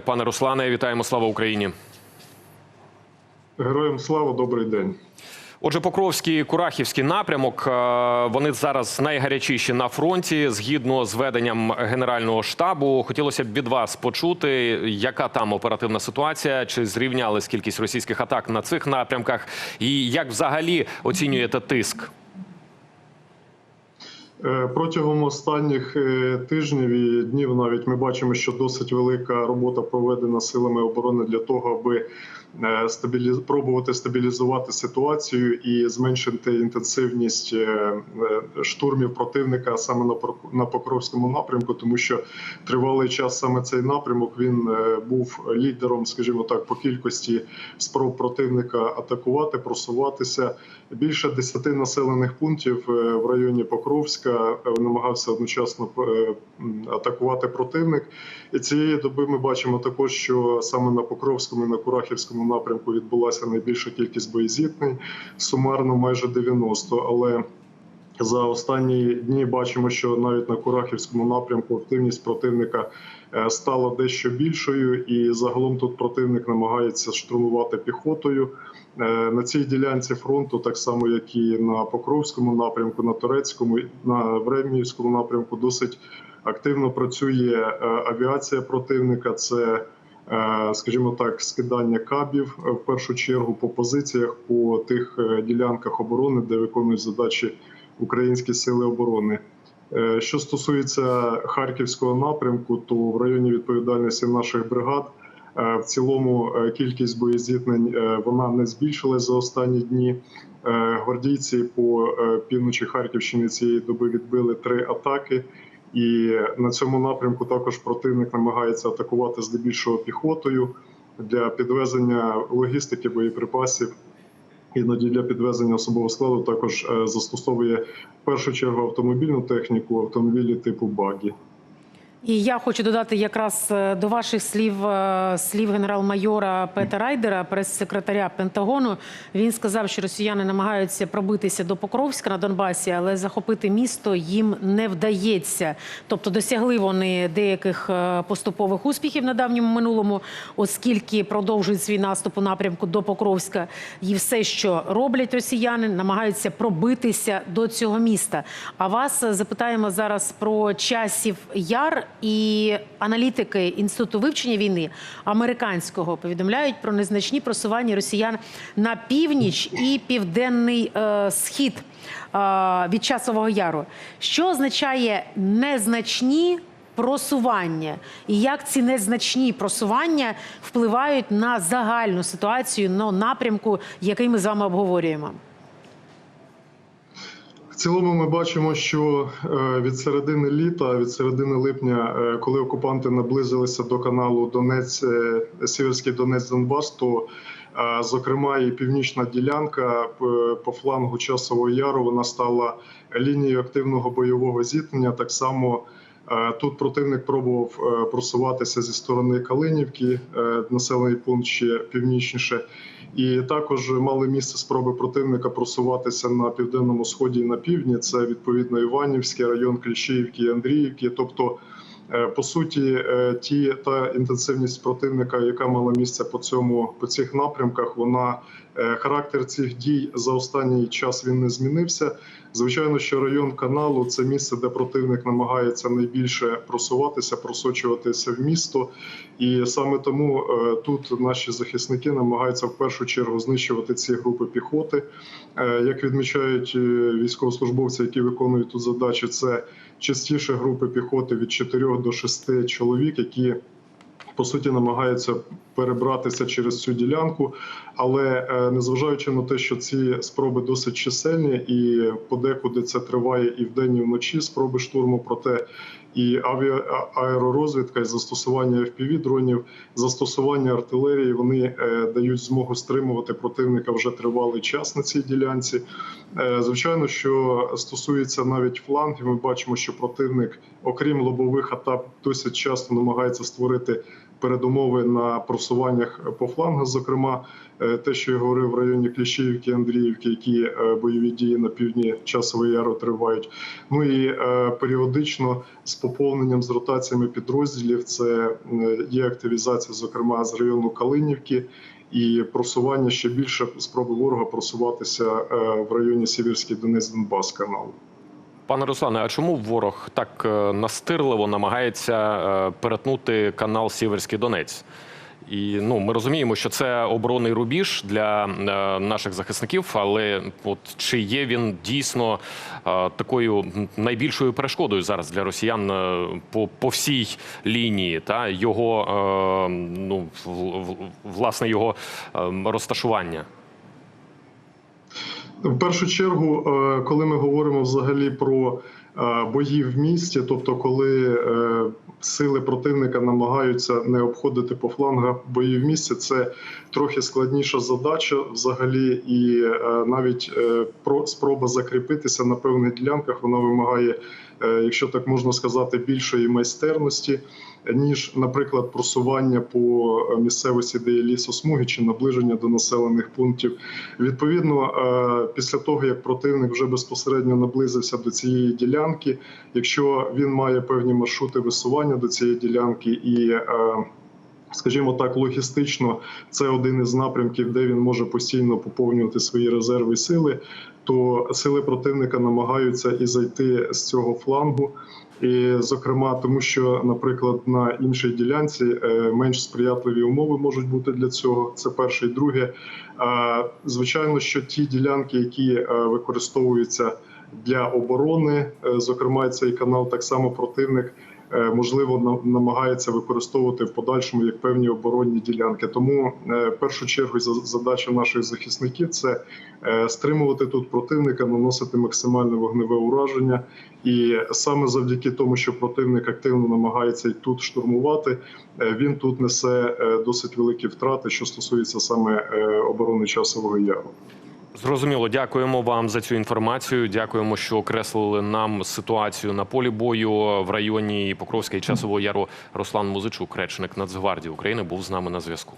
Пане Руслане, вітаємо слава Україні. Героям слава, добрий день. Отже, Покровський Курахівський напрямок. е, Вони зараз найгарячіші на фронті. Згідно з веденням Генерального штабу, хотілося б від вас почути, яка там оперативна ситуація, чи зрівнялась кількість російських атак на цих напрямках, і як взагалі оцінюєте тиск? Е, Протягом останніх е, тижнів і днів навіть ми бачимо, що досить велика робота проведена силами оборони для того, аби е, стабіліз... пробувати стабілізувати ситуацію і зменшити інтенсивність штурмів противника саме на Покровському напрямку, тому що тривалий час саме цей напрямок він був лідером, скажімо так, по кількості спроб противника атакувати, просуватися. Більше 10 населених пунктів в районі Покровська е, намагався одночасно е, атакувати противник. І цієї доби ми бачимо також, що саме на Покровському і на Курахівському напрямку відбулася найбільша кількість боєзітнень, сумарно майже 90. Але за останні дні бачимо, що навіть на Курахівському напрямку активність противника е, стала дещо більшою, і загалом тут противник намагається штурмувати піхотою. Е, На цій ділянці фронту, так само як і на Покровському напрямку, на Турецькому, на Времіївському напрямку, досить активно працює е, авіація противника. Це Скажімо так, скидання кабів в першу чергу по позиціях по тих ділянках оборони, де виконують задачі українські сили оборони. Е, Що стосується харківського напрямку, то в районі відповідальності наших бригад е, в цілому е, кількість боєзіткнень е, вона не збільшилась за останні дні. Гвардійці по півночі Харківщини цієї доби відбили три атаки. І на цьому напрямку також противник намагається атакувати здебільшого піхотою для підвезення логістики боєприпасів іноді для підвезення особового складу також е, застосовує в першу чергу автомобільну техніку, автомобілі типу багі. І я хочу додати якраз е, до ваших слів е, слів генерал-майора Пета Райдера, прес-секретаря Пентагону. Він сказав, що росіяни намагаються пробитися до Покровська на Донбасі, але захопити місто їм не вдається. Тобто досягли вони деяких е, поступових успіхів на давньому минулому, оскільки продовжують свій наступ у напрямку до Покровська. І все, що роблять росіяни, намагаються пробитися до цього міста. А вас запитаємо зараз про часів яр і аналітики інституту вивчення війни американського повідомляють про незначні просування росіян на північ і південний е, схід е, від часового яру. Що означає незначні? Просування і як ці незначні просування впливають на загальну ситуацію на напрямку, який ми з вами обговорюємо. В цілому ми бачимо, що е, від середини літа, від середини липня, е, коли окупанти наблизилися до каналу Донець, е, Сіверський Донець Донбас, то зокрема і північна ділянка по флангу Часового Яру вона стала лінією активного бойового зіткнення. Так само тут противник пробував е, просуватися зі сторони Калинівки, е, населений пункт ще північніше. І також мали місце спроби противника просуватися на південному сході і на півдні. Це відповідно Іванівський район Кліщіївки і Андріївки. Тобто, е, по суті, е, ті та інтенсивність противника, яка мала місце по цьому по цих напрямках, вона е, характер цих дій за останній час він не змінився. Звичайно, що район каналу це місце, де противник намагається найбільше просуватися, просочуватися в місто. І саме тому е, тут наші захисники намагаються в першу чергу знищувати ці групи піхоти. Е, Як відмічають е, військовослужбовці, які виконують тут задачі, це частіше групи піхоти від 4 до 6 чоловік, які по суті намагаються перебратися через цю ділянку, але е, незважаючи на те, що ці спроби досить чисельні, і подекуди це триває і вдень, і вночі спроби штурму, проте і авіа аеророзвідка, і застосування fpv дронів, застосування артилерії, вони е, дають змогу стримувати противника вже тривалий час на цій ділянці. Е, Звичайно, що стосується навіть флангів, ми бачимо, що противник, окрім лобових атак, досить часто намагається створити передумови на просуваннях по флангах. Зокрема, е, те, що я говорив в районі Кліщіївки, Андріївки, які е, бойові дії на півдні часової яру тривають. Ну і е, періодично з поповненням з ротаціями підрозділів це є активізація, зокрема з району Калинівки. І просування ще більше спроби ворога просуватися в районі Сіверський Донець Донбас каналу. Пане Руслане, а чому ворог так е, настирливо намагається е, перетнути канал Сіверський Донець? І ну ми розуміємо, що це оборонний рубіж для е, наших захисників, але от чи є він дійсно такою найбільшою перешкодою зараз для росіян по, по всій лінії, та його ну власне його розташування? В першу чергу, е, коли ми говоримо взагалі про бої в місті, тобто коли е, сили противника намагаються не обходити по флангах бої в місті, це трохи складніша задача взагалі, і е, навіть е, про спроба закріпитися на певних ділянках вона вимагає, е, якщо так можна сказати, більшої майстерності. Ніж, наприклад, просування по е, місцевості, де є лісосмуги чи наближення до населених пунктів. Відповідно, е, після того як противник вже безпосередньо наблизився до цієї ділянки, якщо він має певні маршрути висування до цієї ділянки і е, Скажімо так, логістично це один із напрямків, де він може постійно поповнювати свої резерви і сили. То сили противника намагаються і зайти з цього флангу, і зокрема, тому що, наприклад, на іншій ділянці е, менш сприятливі умови можуть бути для цього. Це перше і друге. Е, Звичайно, що ті ділянки, які використовуються для оборони, е, зокрема, цей канал так само противник. е, Можливо, на- намагається використовувати в подальшому як певні оборонні ділянки. Тому е, в першу чергу за- задача наших захисників це стримувати тут противника, наносити максимальне вогневе ураження. І саме завдяки тому, що противник активно намагається і тут штурмувати, він тут несе досить великі втрати, що стосується саме оборони часового яру. Зрозуміло, дякуємо вам за цю інформацію. Дякуємо, що окреслили нам ситуацію на полі бою в районі Покровська і Часового Яру. Руслан Музичук, речник Нацгвардії України, був з нами на зв'язку.